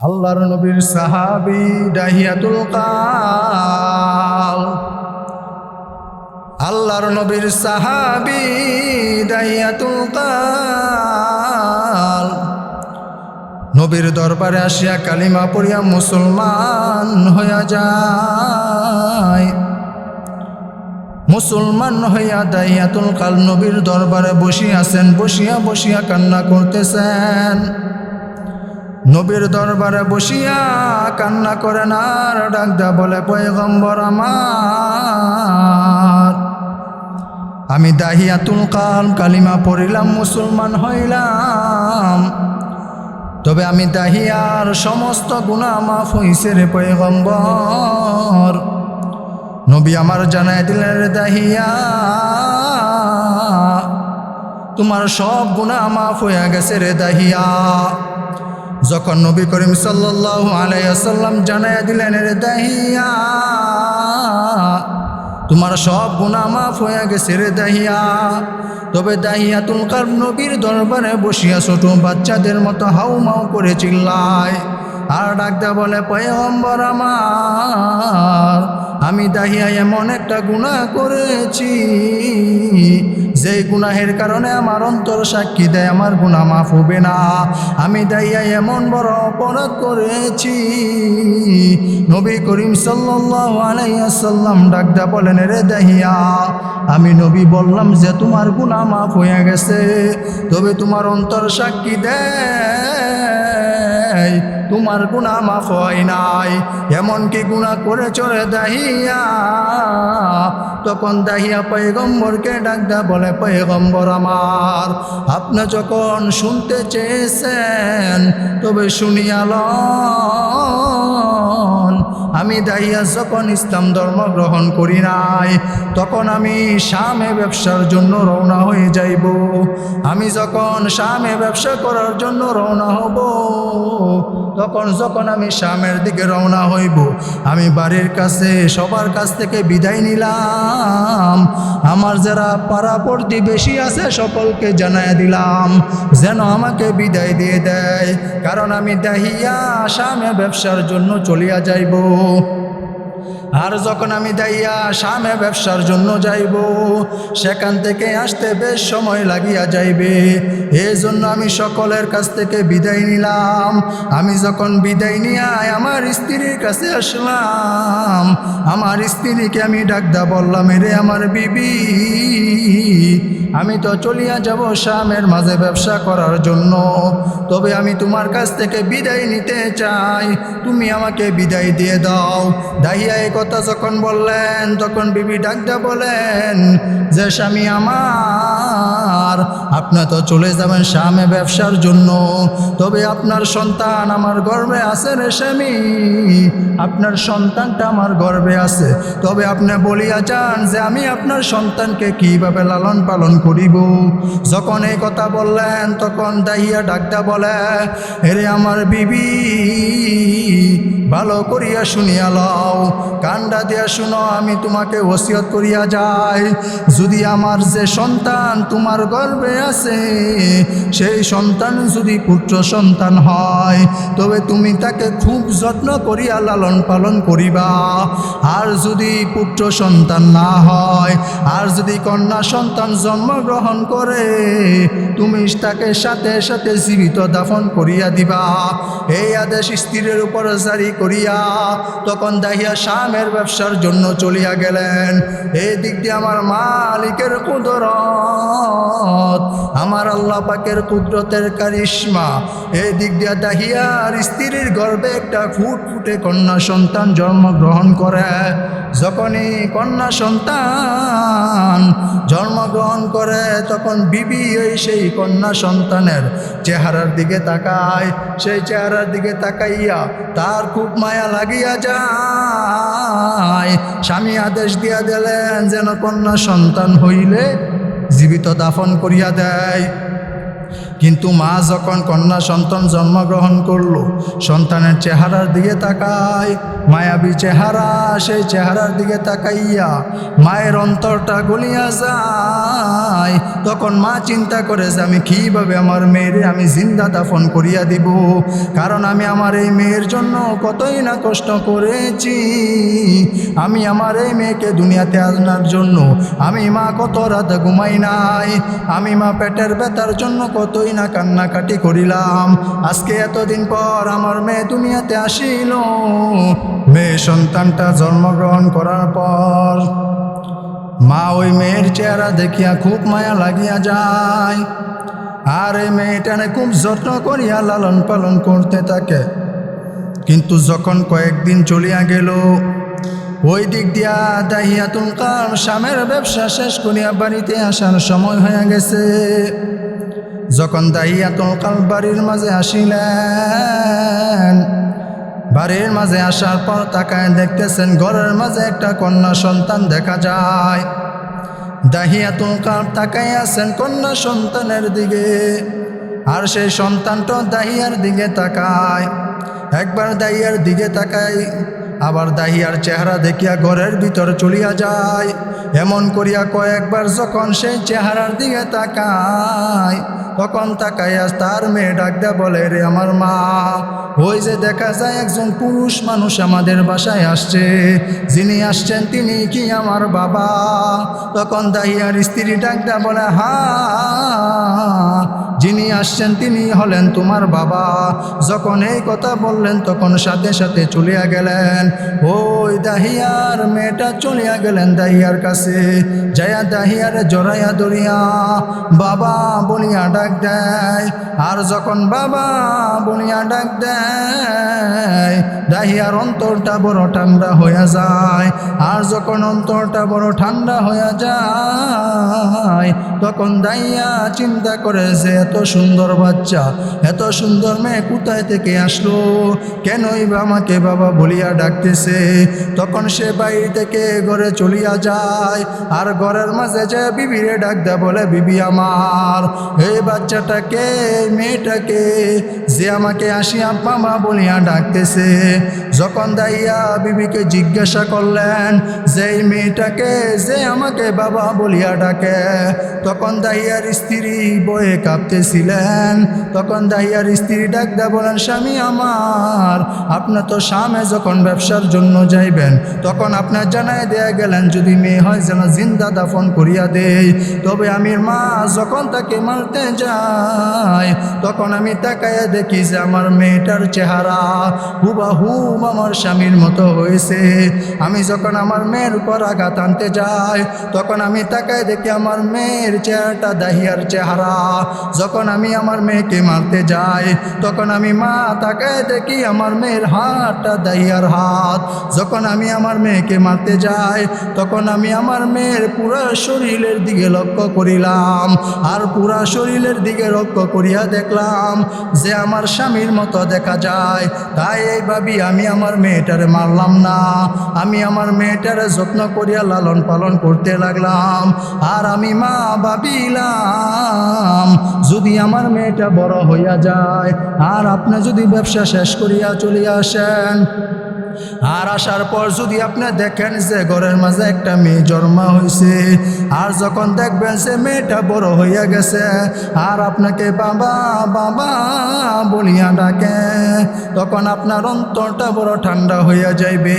আল্লাহর নবীর সাহাবি ডাহিয়াতুল কাল। আল্লাহর নবীর সাহাবি ডাহিয়াতুল কাল। নবীর দরবারে আসিয়া কালিমা পড়িয়া মুসলমান হইয়া যায়। মুসলমান হইয়া দাইয়াতুল কাল নবীর দরবারে বসিয়াছেন, বসিয়া বসিয়া কান্না করতেছেন। নবীর দরবারে বসিয়া কান্না করেন আর ডাকদা বলে, পয়গম্বর আমার। আমি দাহিয়া দাহিয়াতুল কাল কালিমা পড়িলাম, মুসলমান হইলাম। তবে আমি দাহিয়ার সমস্ত গুণা মাফ হইছে রে পয়গম্বর। নবী আমার জানাই দিলেন, রে দাহিয়া, তোমার সব গুণা মাফ হইয়া গেছে রে দাহিয়া। যখন নবী করিম সাল্লাল্লাহু আলাইহি সাল্লাম জানাইয়া দিলেন রে দাহিয়া, তোমার সব গুণা মাফ হয়ে গেছে রে দাহিয়া। তবে দাহিয়া তুলকার নবীর দরবারে বসিয়া ছোট বাচ্চাদের মতো হাউমাউ করে চিল্লায়। আর ডাকদা বলে পয়ম্বর আমার, আমি দাহিয়া এমন একটা গুণা করেছি। যে গুনাহের কারণে আমার অন্তর সাক্ষী দেয়, আমার গুণা মাফ হবে না। আমি দাইয়া এমন বড় অপরাধ করেছি। নবী করিম সাল্লাম ডাকদা বলেন রে দাহিয়া, আমি নবী বললাম যে তোমার গুণা মাফ হয়ে গেছে, তবে তোমার অন্তর সাক্ষী দেয়। তোমার গুণা মাফ হয় নাই। এমন কি গুণা করে চলে দাহিয়া, তখন দাহিয়া পয়গম্বরকে ডাকদা বলে, পয়গম্বর আমার, আপনি যখন শুনতে চেয়েছেন, তবে শুনিয়াল আমি দাহিয়া যখন ইসলাম ধর্ম গ্রহণ করি নাই, তখন আমি শামে ব্যবসার জন্য রওনা হয়ে যাইব। আমি যখন শামে ব্যবসা করার জন্য রওনা হব, তখন যখন আমি শামের দিকে রওনা হইব, আমি বাড়ির কাছে, সবার কাছ থেকে বিদায় নিলাম। আমার যারা পাড়া বেশি আছে, সকলকে জানাই দিলাম, যেন আমাকে বিদায় দিয়ে দেয়। কারণ আমি দাহিয়া শামে ব্যবসার জন্য চলিয়া যাইব। Oh. আর যখন আমি দাইয়া শামে ব্যবসার জন্য যাইব, সেখান থেকে আসতে বেশ সময় লাগিয়া যাইবে। এই জন্য আমি সকলের কাছ থেকে বিদায় নিলাম। আমি যখন বিদায় নিয়ে আমার স্ত্রীর কাছে আসলাম, আমার স্ত্রীকে আমি ডাকদা বললাম রে আমার বিবি, আমি তো চলিয়া যাব শামের মাঝে ব্যবসা করার জন্য। তবে আমি তোমার কাছ থেকে বিদায় নিতে চাই। তুমি আমাকে বিদায় দিয়ে দাও। দাহিয়া কথা যখন বললেন, তখন বিবি ডাকদা বলেন, যে স্বামী আমার, আপনি তো চলে যাবেন স্বামী ব্যবসার জন্য। তবে আপনার সন্তান আমার গর্বে আছে রে স্বামী। আপনার সন্তানটা আমার গর্বে আছে। তবে আপনি বলিয়া যান যে আমি আপনার সন্তানকে কীভাবে লালন পালন করিব? যখন এই কথা বললেন, তখন দাহিয়া ডাকদা বলে হেরে আমার বিবি ভালো করিয়া শুনিয়া লও কান্ডা দিয়া শুনো, আমি তোমাকে ওসিয়ত করিয়া যাই। যদি আমার যে সন্তান তোমার গর্বে আছে, সেই সন্তান যদি পুত্র সন্তান হয়, তবে তুমি তাকে খুব যত্ন করিয়া লালন পালন করিবা। আর যদি পুত্র সন্তান না হয়, আর যদি কন্যা সন্তান জন্মগ্রহণ করে, তুমি তাকে সাথে সাথে জীবিত দাফন করিয়া দিবা। এই আদেশ স্ত্রীর উপর জারি করিয়া তখন দাহিয়া শামের ব্যবসার জন্য চলিয়া গেলেন। এই দিক দিয়ে আমার মালিকের কুদরত। আমার আল্লাহ পাকের কুদরতের কারিশ্মা। এই দিক দিয়ে দাহিয়ার স্ত্রীর গর্বে একটা ফুট ফুটে কন্যা সন্তান জন্মগ্রহণ করে। যখনই কন্যা সন্তান জন্মগ্রহণ করে, তখন বিবি ওই সেই কন্যা সন্তানের চেহারার দিকে তাকায়। সেই চেহারার দিকে তাকাইয়া তার খুব মায়া লাগিয়া যায়। স্বামী আদেশ দিয়া দিলেন, যেন কন্যা সন্তান হইলে জীবিত দাফন করিয়া দেয়। কিন্তু মা যখন কন্যা সন্তান জন্মগ্রহণ করল, সন্তানের চেহারার দিকে তাকায়, মায়াবী চেহারা সেই চেহারার দিকে তাকাইয়া মায়ের অন্তরটা গলিয়া যায়। তখন মা চিন্তা করে যে আমি কীভাবে আমার মেয়েরে আমি জিন্দা দাফন করিয়া দিব? কারণ আমি আমার এই মেয়ের জন্য কতই না কষ্ট করেছি। আমি আমার এই মেয়েকে দুনিয়াতে আনার জন্য, আমি মা কত রাত ঘুমাই নাই, আমি মা পেটের ব্যথার জন্য কতই না, কান্নাকাটি করিলাম। আজকে এতদিন পর আমার মেয়ে দুনিয়াতে আসিল। মেয়ে সন্তানটা জন্মগ্রহণ করার পর মা ওই মেয়ের চেহারা দেখিয়া খুব মায়া লাগিয়া যায়। আর এই মেয়েটানে খুব যত্ন করিয়া লালন পালন করতে থাকে। কিন্তু যখন কয়েকদিন চলিয়া গেল, ওই দিক দিয়া দাহিয়াতুল কাম স্বামের ব্যবসা শেষ করিয়া বাড়িতে আসার সময় হয়ে গেছে। যখন দাহিয়াতুল কাল বাড়ির মাঝে আসিলেন, বাড়ির মাঝে আসার পর তাকায় দেখতেছেন ঘরের মাঝে একটা কন্যা সন্তান দেখা যায়। দাহিয়াতুল কাল তাকাই আছেন কন্যা সন্তানের দিকে, আর সেই সন্তানটা দাহিয়ার দিকে তাকায়। একবার দাহিয়ার দিকে তাকায় আবার দাহিয়ার চেহারা দেখিয়া ঘরের ভিতর চলিয়া যায়। এমন করিয়া কয়েকবার যখন সেই চেহারার দিকে তাকায়, তখন তাকাইয়া তার মেয়ে ডাকদা বলে, রে আমার মা, ওই যে দেখা যায় একজন পুরুষ মানুষ আমাদের বাসায় আসছে। যিনি আসছেন তিনি কি আমার বাবা? তখন দাহিয়ার স্ত্রী ডাকদা বলে, হা যিনি আসছেন তিনি হলেন তোমার বাবা। যখন এই কথা বললেন, তখন সাথে সাথে চলিয়া গেলেন। ওই দাহিয়ার মেয়েটা চলিয়া গেলেন দাহিয়ার কাছে। যায়া দাহিয়ারে জড়াইয়া দরিয়া বাবা বলিয়া ডাক দেয়। আর যখন বাবা বলিয়া ডাক দেয়, দাহিয়ার অন্তরটা বড় ঠান্ডা হয়ে যায়। আর যখন অন্তরটা বড় ঠান্ডা হয়ে যায়, তখন দাইয়া চিন্তা করে যে এত সুন্দর বাচ্চা, এত সুন্দর মেয়ে কোথায় থেকে আসলো? কেনই বা আমাকে বাবা বলিয়া ডাকতেছে? তখন সে বাইরে থেকে ঘরে চলিয়া যায়, আর ঘরের মাঝে যে বিবিরে ডাক দেয় বলে, বিবি আমার, এই বাচ্চাটাকে, মেয়েটাকে যে আমাকে আসিয়া মামা বলিয়া ডাকতেছে। যখন দাইয়া বিবিকে জিজ্ঞাসা করলেন যে মেয়েটাকে যে আমাকে বাবা বলিয়া ডাকে? তখন দাহিয়ার স্ত্রী বয়ে কাঁপতেছিলেন তখন দাহিয়ার স্ত্রী ডাক দেয়া বলেন, স্বামী আমার আপনার তো স্বামে যখন ব্যবসার জন্য যাইবেন, তখন আপনার জানায় দেয়া গেলেন, যদি মেয়ে হয় যেন জিন্দা দাফন করিয়া দেই। তবে আমি মা যখন তাকে মারতে যায়, তখন আমি তাকায় দেখি যে আমার মেয়েটার চেহারা হুবাহুব আমার স্বামীর মতো হয়েছে। আমি যখন আমার মেয়ের উপর আঘাত আনতে যাই, তখন আমি তাকায় দেখি আমার মেয়ের চেহারাটা দাহিয়ার চেহারা। যখন আমি আমার মেয়েকে মারতে যাই, তখন আমি মা তাকায় দেখি আমার মেয়ের হাতটা দাহিয়ার হাত। যখন আমি আমার মেয়েকে মারতে যাই, তখন আমি আমার মেয়ের পুরো শরীরের দিকে লক্ষ্য করিলাম আর পুরা শরীরের দিকে লক্ষ্য করিয়া দেখলাম যে আমার স্বামীর মতো দেখা যায়। তাই এই ভাবি আমি আমার মেয়েটারে মারলাম না। আমি আমার মেয়েটারে যত্ন করিয়া লালন পালন করতে লাগলাম আর আমি মা ভাবিলাম যদি আমার মেয়েটা বড় হইয়া যায়, আর আপনি যদি ব্যবসা শেষ করিয়া চলিয়া আসেন, আর আসার পর যদি আপনি দেখেন যে ঘরের মাঝে একটা মেয়ে জন্মা হয়েছে আর যখন দেখবেন সে মেয়েটা বড় হইয়া গেছে, আর আপনাকে বাবা বাবা বলিয়া ডাকে, তখন আপনার অন্তরটা বড় ঠান্ডা হইয়া যাইবে,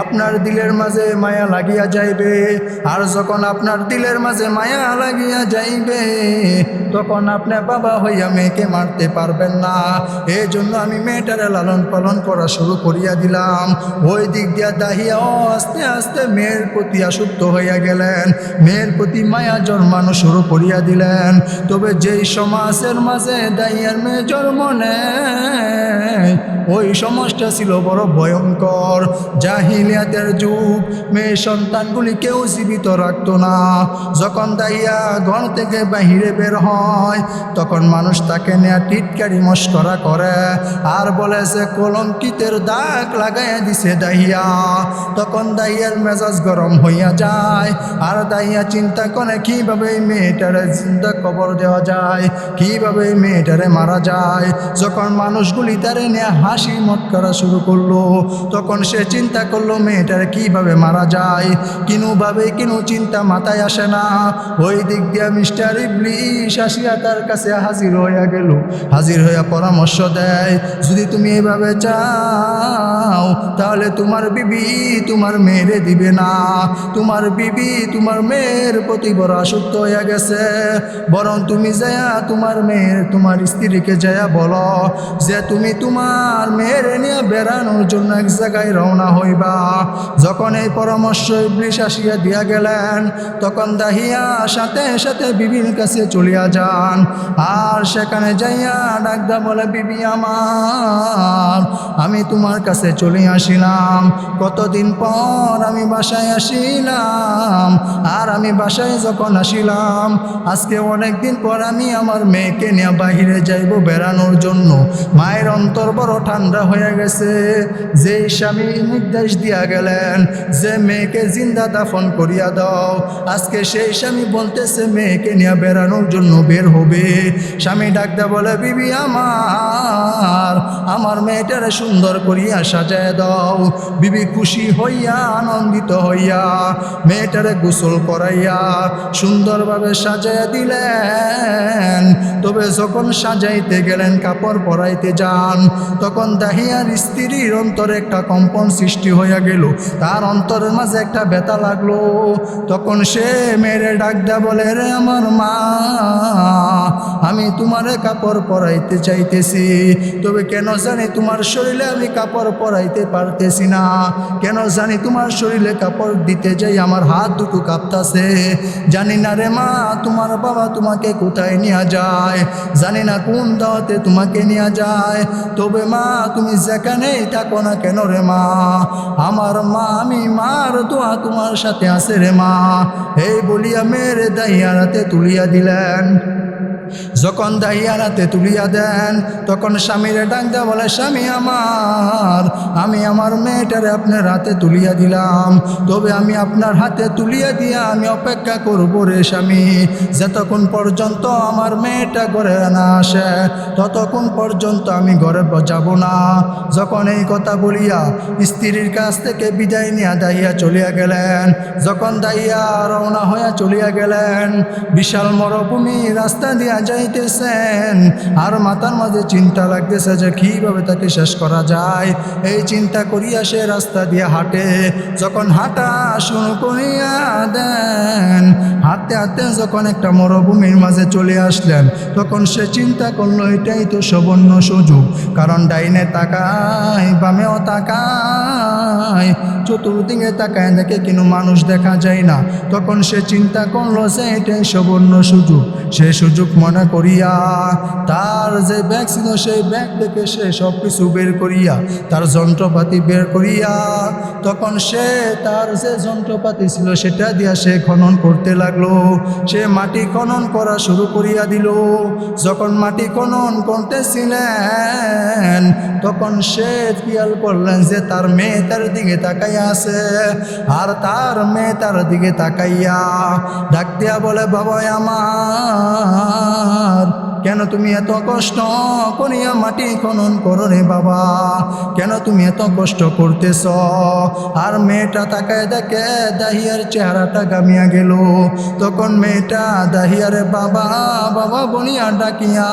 আপনার দিলের মাঝে মায়া লাগিয়া যাইবে, আর যখন আপনার দিলের মাঝে মায়া লাগিয়া যাইবে তখন আপনি বাবা হইয়া মেয়েকে মারতে পারবেন না এই জন্য আমি মেয়েটারে লালন পালন করা শুরু করিয়া দিলাম। ওই দিক দিয়া দাহিয়া আস্তে আস্তে মেয়ের প্রতি আসক্ত হইয়া গেলেন। মেয়ের প্রতি মায়া জন্মানো শুরু করিয়া দিলেন। তবে যেই সমাজের মাঝে দাহিয়ার মেয়ে জন্ম নেয়, ওই সমাজটা ছিল বড় ভয়ঙ্কর। জাহিলিয়াতের যুগ, মেয়ে সন্তানগুলি কেউ জীবিত রাখত না। যখন দাইয়া ঘর থেকে বাহিরে বের হয়। তখন মানুষ তাকে নেয়া টিটকারি মস্করা করে আর বলে যে কলঙ্কিতের দাগ লাগাইয়া দিছে দাহিয়া। তখন দাহিয়ার মেজাজ গরম হইয়া যায় আর দাহিয়া চিন্তা করে, কীভাবে মেয়েটারে জিন্দা কবর দেওয়া যায়? কীভাবে মেয়েটারে মারা যায়? যখন মানুষগুলি তারে নিয়ে হাসি মত করা শুরু করল, তখন সে চিন্তা করল, মেয়েটারে কীভাবে মারা যায়? কিনুভাবে কিনু চিন্তা মাথায় আসে না। ওই দিক দিয়ে মিস্টার ইবলিশ আসিয়া তার কাছে হাজির হইয়া গেল। হাজির হইয়া পরামর্শ দেয়, যদি তুমি এইভাবে চাও, তাহলে তোমার বিবি তোমার মেয়েরে দিবে না। তোমার বিবি তোমার মেয়ের প্রতি বড় আসক্ত হইয়া গেছে। বরং তুমি যায়া তোমার মেয়ের, তোমার স্ত্রীকে যায়া বলো যে তুমি তোমার মেয়ের নিয়ে বেড়ানোর জন্য এক জায়গায় রওনা হইবা। যখন এই পরামর্শ ইবলিশ আসিয়া দিয়া গেলেন, তখন দাহিয়া সাথে সাথে বিবির কাছে চলিয়া যান। আর সেখানে যাইয়া ডাকদা বলে, বিবি আমার, আমি তোমার কাছে চলে আসিলাম। কতদিন পর আমি বাসায় আসিলাম, আর আমি বাসায় যখন আসিলাম, আজকে অনেক দিন পর আমি আমার মেয়েকে নিয়ে বাহিরে যাইব বেড়ানোর জন্য। মায়ের অন্তর বড় ঠান্ডা হয়ে গেছে। যে স্বামী নির্দেশ দিয়া গেলেন, যে মেয়েকে জিন্দা দাফন করিয়া দাও। আজকে সেই স্বামী বলতেছে, মেয়েকে নিয়ে বেড়ানোর জন্য বের হবে। স্বামী ডাকদা বলে, বিবি আমার আমার মেয়েটারে সুন্দর করিয়া সাজায় দাও। বিবি খুশি হইয়া, আনন্দিত হইয়া মেয়েটারে গোসল করাইয়া সুন্দরভাবে সাজাইয়া দিলেন। তবে যখন সাজাইতে গেলেন, কাপড় পরাইতে যান, তখন দাহিয়ার স্ত্রীর অন্তরে একটা কম্পন সৃষ্টি হইয়া গেল। তার অন্তরের মাঝে একটা ব্যথা লাগল। তখন সে মেরে ডাক বলে, রে আমার মা আমি তোমারে কাপড় পরাইতে চাইতেছি। তবে কেন জানি তোমার শরীরে আমি কাপড় পরাইতে পারতেছি না। কেন জানি তোমার শরীরে কাপড় দিতে যাই আমার হাত দুটো কাঁপতাছে। জানি না রে মা, তোমার বাবা তোমাকে কোথায় নিয়ে যায়? জানি না কোন দাওয়াতে তোমাকে নিয়ে যায়। তবে মা, তুমি যেখানেই থাকো না কেন রে মা? আমার মা, আমি মার দোয়া তোমার সাথে আছে রে মা। এই বলিয়া মেরে দাইয়ারাতে তুলিয়া দিলেন। যখন দাইয়ারাতে তুলিয়া দেন, তখন স্বামীরে ডাক দেয়া বলে, স্বামী আমার, আমি আমার মেয়েটারে আপনার হাতে তুলিয়া দিলাম। তবে আমি আপনার হাতে তুলিয়া দিয়া আমি অপেক্ষা করব রে স্বামী। যতক্ষণ পর্যন্ত আমার মেয়েটা ঘরে না আসে, ততক্ষণ পর্যন্ত আমি ঘরে যাব না। যখন এই কথা বলিয়া স্ত্রীর কাছ থেকে বিদায় নিয়ে দাইয়া চলিয়া গেলেন, যখন দাইয়া রওনা হইয়া চলিয়া গেলেন, বিশাল মরুভূমি রাস্তা দিয়া যাইতেছেন। আর মাথার মাঝে চিন্তা লাগতেছে যে কীভাবে তাকে শেষ করা যায়। এই চিন্তা করিয়া সে রাস্তা দিয়ে হাঁটে। যখন হাঁটা শুরু করিয়া দেন, হাঁটতে হাঁটতে যখন একটা মরুভূমির মাঝে চলে আসলেন, তখন সে চিন্তা করল, এটাই তো সবর্ণ সুযোগ। কারণ ডাইনে তাকায়, বামেও তাকায়, চতুর্দিকে তাকায় দেখে কিন্তু মানুষ দেখা যায় না। তখন সে চিন্তা করল যে এটাই সবর্ণ সুযোগ। সে সুযোগ মনে করিয়া, তার যে ব্যাগ ছিল সেই ব্যাগ থেকে সে সব কিছু বের করিয়া, তার যন্ত্রপাতি বের করিয়া, তখন সে তার যে যন্ত্রপাতি ছিল সেটা দিয়া সে খনন করতে লাগল। সে মাটি খনন করা শুরু করিয়া দিল। যখন মাটি খনন করতেছিলেন, তখন সে খেয়াল করলেন যে তার মেয়ে তার দিকে তাকাইয়া আছে। আর তার মেয়ে তার দিকে তাকাইয়া ডাক দিয়া বলে বাবা আমার dar কেন তুমি এত কষ্ট করিয়া মাটি খনন করো রে বাবা? কেন তুমি এত কষ্ট করতেছ? আর মেয়েটা তাকায় দেখে দাহিয়ার চেহারাটা গামিয়া গেল। তখন মেয়েটা দাহিয়ারে বাবা বাবা বলিয়া ডাকিয়া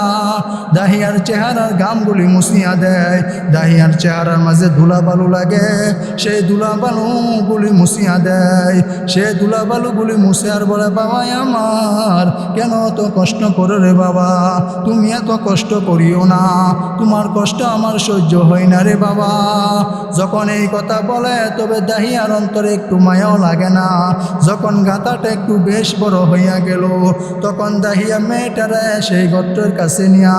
দাহিয়ার চেহারার গামগুলি মুছিয়া দেয়। দাহিয়ার চেহারার মাঝে ধুলা বালু লাগে। সেই ধুলা বালুগুলি মুছিয়া দেয়। সে ধুলা বালুগুলি মুছে আর বলে বাবা আমার, কেন তো কষ্ট করো রে বাবা? তুমি এত কষ্ট করিও না। তোমার কষ্ট আমার সহ্য হয় না রে বাবা। যখন এই কথা বলে, তবে দাহিয়ার অন্তরে একটু মায়াও লাগে না। যখন গাতাটা একটু বেশ বড় হইয়া গেল, তখন দাহিয়া মেয়েটারে সেই গর্তের কাছে নিয়া,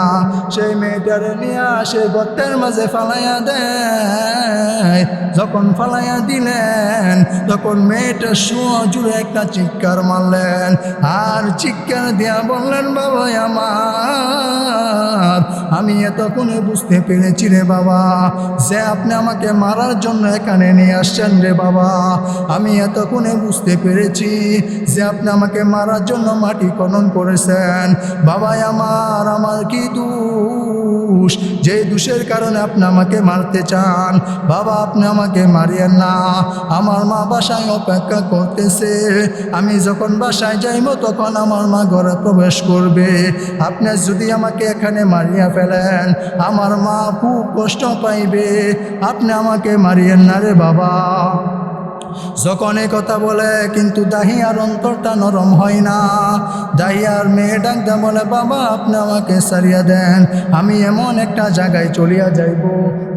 সেই মেয়েটারে নিয়া সেই গর্তের মাঝে ফালাইয়া দেয়। যখন ফালাইয়া দিলেন, তখন মেয়েটা শুয়া জুড়ে একটা চিৎকার মারলেন। আর চিৎকার দিয়া বললেন বাবা আমার আমি এতক্ষণে বুঝতে পেরেছি রে বাবা, যে আপনি আমাকে মারার জন্য এখানে নিয়ে আসছেন রে বাবা। আমি এতক্ষণে বুঝতে পেরেছি যে আপনি আমাকে মারার জন্য মাটি খনন করেছেন। বাবাই আমার আমার কি দোষ? যে দোষের কারণে আপনি আমাকে মারতে চান। বাবা, আপনি আমাকে মারিয়েন না। আমার মা বাসায় অপেক্ষা করতেছে। আমি যখন বাসায় যাইব, তখন আমার মা ঘরে প্রবেশ করবে। আপনি যদি আমাকে এখানে মারিয়া ফেলেন, আমার মা খুব কষ্ট পাইবে। আপনি আমাকে মারিয়েন না রে বাবা। যখন কথা বলে, কিন্তু দাহিয়ার অন্তরটা নরম হয় না। দাহিয়ার মেয়ে ডাকতে বলে বাবা, আপনি আমাকে সারিয়া দেন, আমি এমন একটা জায়গায় চলিয়া যাইব।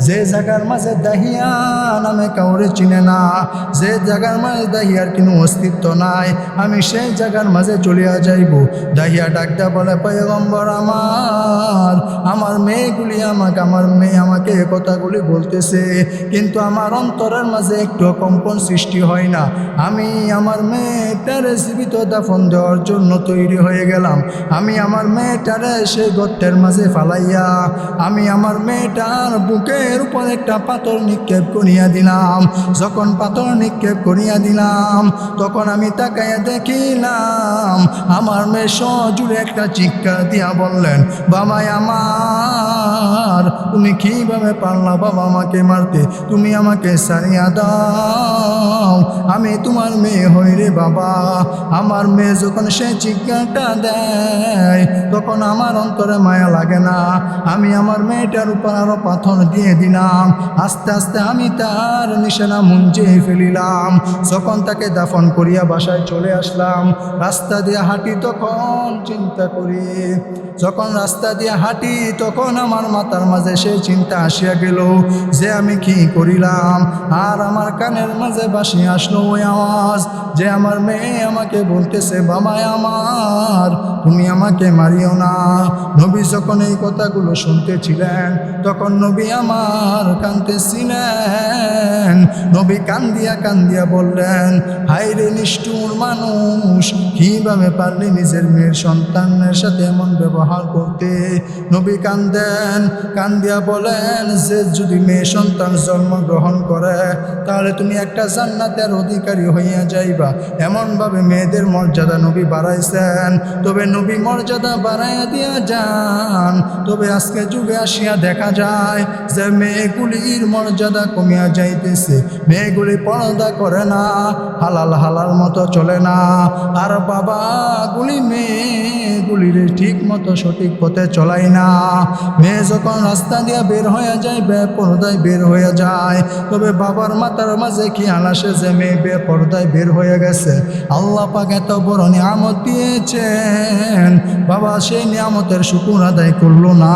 যে জায়গার মাঝে দাহিয়া নামে কাউরে চিনে না, যে জায়গার মাঝে দাহিয়ার কোনো অস্তিত্ব নাই, আমি সেই জায়গার মাঝে চলিয়া যাইব। দাহিয়া ডাকতে বলে, পয়গম্বর আমার আমার মেয়েগুলি আমাকে, আমার মেয়ে আমাকে এ কথাগুলি বলতেছে, কিন্তু আমার অন্তরের মাঝে একটু কম্পন সৃষ্টি হয় না। আমি আমার মেয়েটারে জীবিত দাফন দেওয়ার জন্য তৈরি হয়ে গেলাম। আমি আমার মেয়েটারে সেই গর্তের মাঝে ফালাইয়া, আমি আমার মেয়েটার বুকের উপর একটা পাথর নিক্ষেপ করিয়া দিলাম। যখন পাথর নিক্ষেপ করিয়া দিলাম, তখন আমি তাকাইয়া দেখিলাম, আমার মেয়ে সজুড়ে একটা চিৎকার দিয়া বললেন, বাবাই আমার তুমি কীভাবে পারলা বাবা আমাকে মারতে? তুমি আমাকে সারিয়া দাও। আমি তোমার মেয়ে হই রে বাবা। আমার মেয়ে যখন সে চিৎকারটা দেয়, তখন আমার অন্তরে মায়া লাগে না। আমি আমার মেয়েটার উপর আরও পাথর দিয়ে দিলাম। আস্তে আস্তে আমি তার নিশানা মুঞ্জে ফেলিলাম। যখন তাকে দাফন করিয়া বাসায় চলে আসলাম, রাস্তা দিয়ে হাঁটি তখন চিন্তা করি। যখন রাস্তা দিয়ে হাঁটি তখন আমার মাথার মাঝে সেই চিন্তা আসিয়া গেল যে আমি কি করিলাম? আর আমার কানের মাঝে বাসি আসলো ওই আওয়াজ যে আমার মেয়ে আমাকে বলতেছে বাবাই আমার, তুমি আমাকে মারিও না। নবী যখন এই কথাগুলো শুনতেছিলেন, তখন নবী আমার কাঁদতেছিলেন। নবী কান্দিয়া কান্দিয়া বললেন হাইরে নিষ্ঠুর মানুষ, কীভাবে পারলি নিজের মেয়ের সন্তানের সাথে এমন ব্যবহার করতে? নবী কান্দেন, কান্দিয়া বলেন যে যদি মেয়ে সন্তান জন্মগ্রহণ করে, তাহলে তুমি একটা জান্নাতের অধিকারী হইয়া যাইবা। এমনভাবে মেয়েদের মর্যাদা নবী বাড়াইছেন। তবে নবী মর্যাদা বাড়াইয়া দিয়া যান। তবে আজকে যুগে আসিয়া দেখা যায় যে মেয়েগুলির মর্যাদা কমিয়া যাইতেছে। মেয়েগুলি পর্দা করে না, হালাল হালাল মতো চলে না। আর বাবাগুলি মেয়েগুলির ঠিক মতো সঠিক পথে চলাই না। মেয়ে যখন রাস্তা দিয়ে বের হয়ে যায়, বেপরদায় বের হয়ে যায়। তবে বাবার মাথার মাঝে কি আসে যে মেয়ে বেপরদায় বের হয়ে গেছে? আল্লাহ পাক এত বড় নিয়ামত দিয়েছেন। বাবা সেই নিয়ামতের শুকুর আদায় করল না।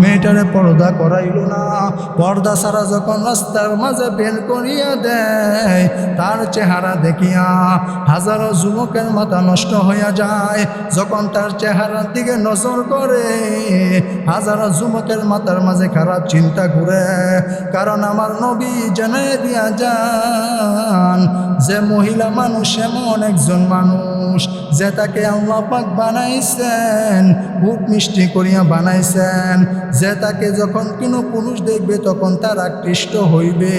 মেয়েটারে পর্দা করাইলো না। পর্দা ছাড়া যখন রাস্তার মাঝে বের করিয়া দেয়, তার চেহারা দেখিয়া হাজারো যুবকের মাথা নষ্ট হইয়া যায়। যখন তার চেহারার দিকে নজর করে হাজারো যুবকের মাথার মাঝে খারাপ চিন্তা ঘুরে, কারণ আমার নবী জানাই দিয়া যান যে মহিলা মানুষ এমন একজন মানুষ যে তাকে আল্লাহ পাক বানাইছেন খুব মিষ্টি করিয়া বানাইছেন। যে তাকে যখন কোনো পুরুষ দেখবে তখন তার আকৃষ্ট হইবে।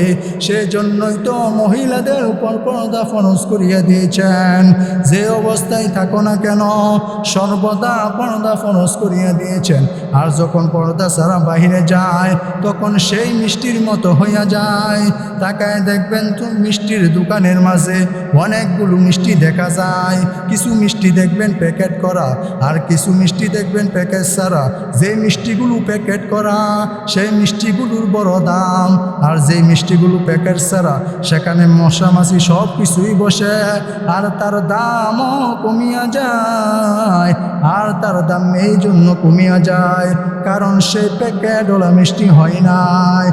সেজন্যই তো মহিলাদের উপর পর্দা ফরজ করিয়া দিয়েছেন। যে অবস্থায় থাকো না কেন, সর্বদা পর্দা ফরজ করিয়া দিয়েছেন। আর যখন পর্দা ছাড়া বাহিরে যায়, তখন সেই মিষ্টির মতো হইয়া যায়। তাকায় দেখবেন তো মিষ্টির দোকানের মাঝে অনেকগুলো মিষ্টি দেখা যায়। কিছু মিষ্টি দেখবেন প্যাকেট করা, আর কিছু মিষ্টি দেখবেন প্যাকেট ছাড়া যে মিষ্টিগুলো প্যাকেট করা, সেই মিষ্টিগুলোর বড় দাম। আর যে মিষ্টিগুলো প্যাকেট ছাড়া সেখানে মশা মাছি সব কিছুই বসে। আর তার দামও কমিয়া যায়। আর তার দাম এই জন্য কমিয়া যায়। কারণ সে প্যাকেট ওলা মিষ্টি হয় নাই।